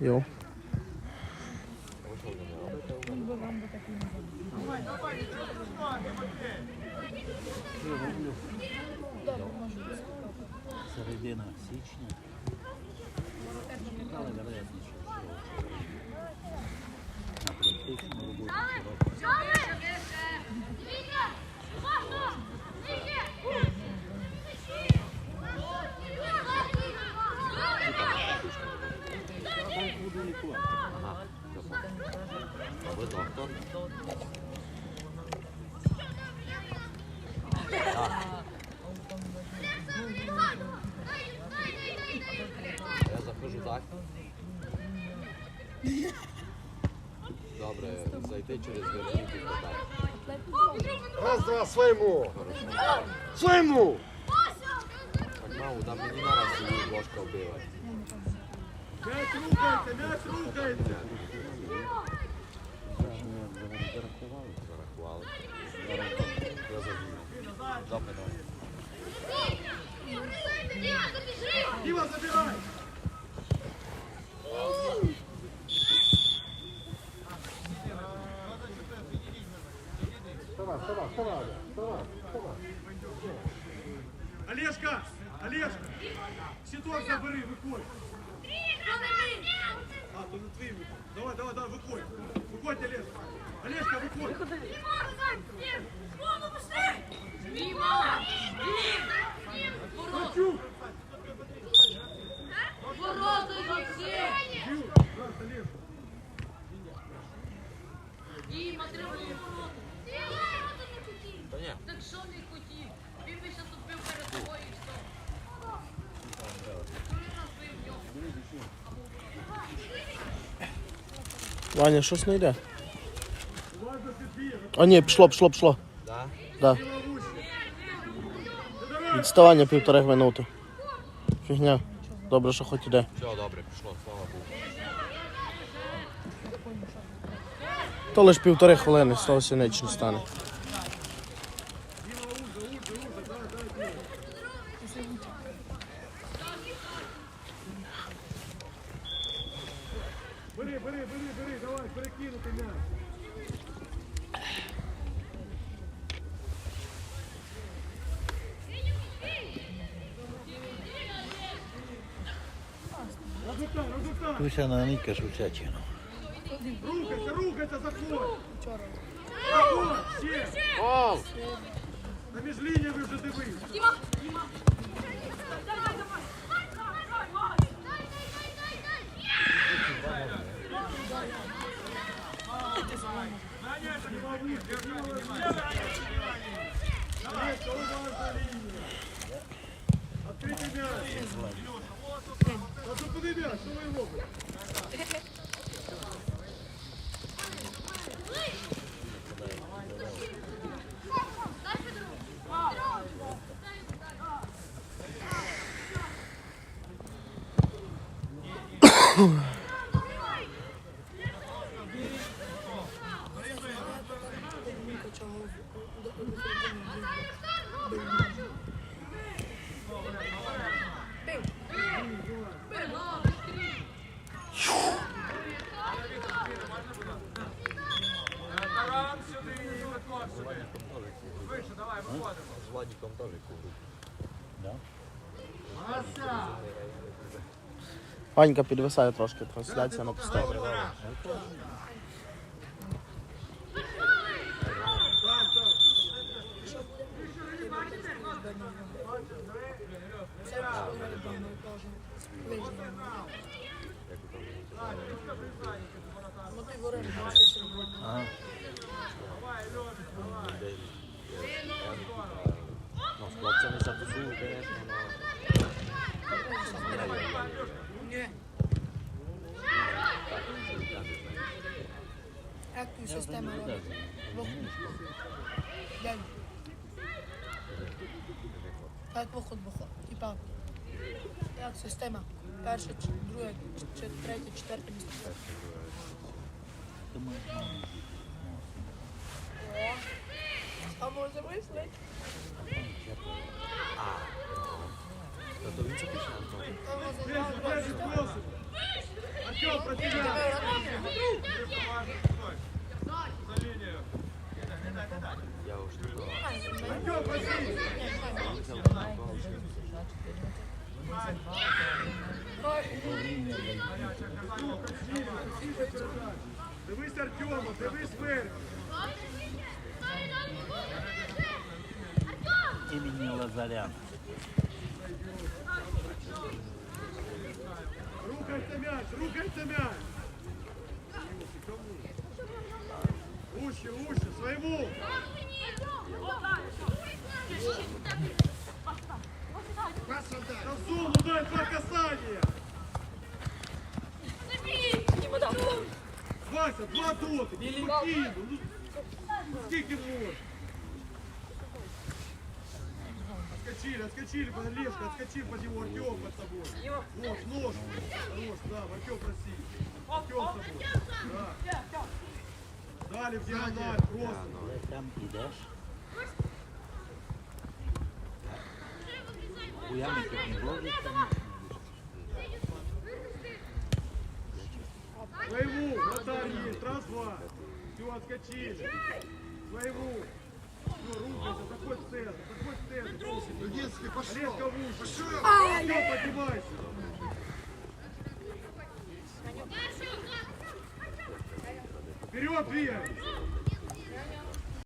Йо. Середина січня. Але вероятно, що на практичну роботу широко. Я заходжу так. Добре, зайти через верхівку так. Раз, два, своему! Своему! Так маму, там мені нараз її ложка вбила. Мяч рухается, мяч рухается! Зарахували. Зарахували. Я забив. Добре, добре. Дима, забирай! Олежка! бери, виходь! А, то не твій виходь. Давай, давай, давай, виходь. Виходь, Олежка. Олежка, виходь. Хочу! Ваня, щось не йде. А ні, пішло, пішло, пішло. Да? Да. Відставання півтори минути. Фігня. Добре, що хоч іде. Все, добре, пішло, слава Богу. То лише півтори хвилини, з того сінеч не стане. Бери, бери, бери, бери, давай, перекинути мяч. Разутай, разутай. Туся на Ніка Шевчачину. Рухайся, рухайся, заходь. Заходь, ще. Гол! На міжлінії ви вже дивились. Олежка, уважна лінія. Відкритий м'яч. А зупини м'яч, що ви робите? З Владиком теж куру. Да? Ванька підвисає трошки, трансляція на поставі. Ага. Ну, хлопцями затусую, звісно, Як tu система робить? День. Як виход виход. Типа, як система. Перше, ч- друге, ч- ч- третє, четверте місце. Ти маєш маму. А може Вислить? Та то він запише, Антон. А. Артем, про тебя! За линию! Я уж не знаю. Артем, проси! Дивись Артема, дивись вверх! Імені Лазаряна. Рухайся мяч, рухайся мяч! Уще, уще, своему! Косу, ну дай два касания! Вася, два доты, ну спокійно, ну ну Отскочили, отскочили, Лешка, отскочил под него, Артем под тобой. Нож, нож, нож, да, Артем проси. Артем с тобой. Да. Дали в диагональ, просто. Але там ідеш. У ямі тут не вложиться Своему, вратарь есть, раз, два. Все, отскочили. Своему. Все, рухайся, заходь в центр, заходь в центр. Олег выше. Все, поднимайся. Вперед, двигай.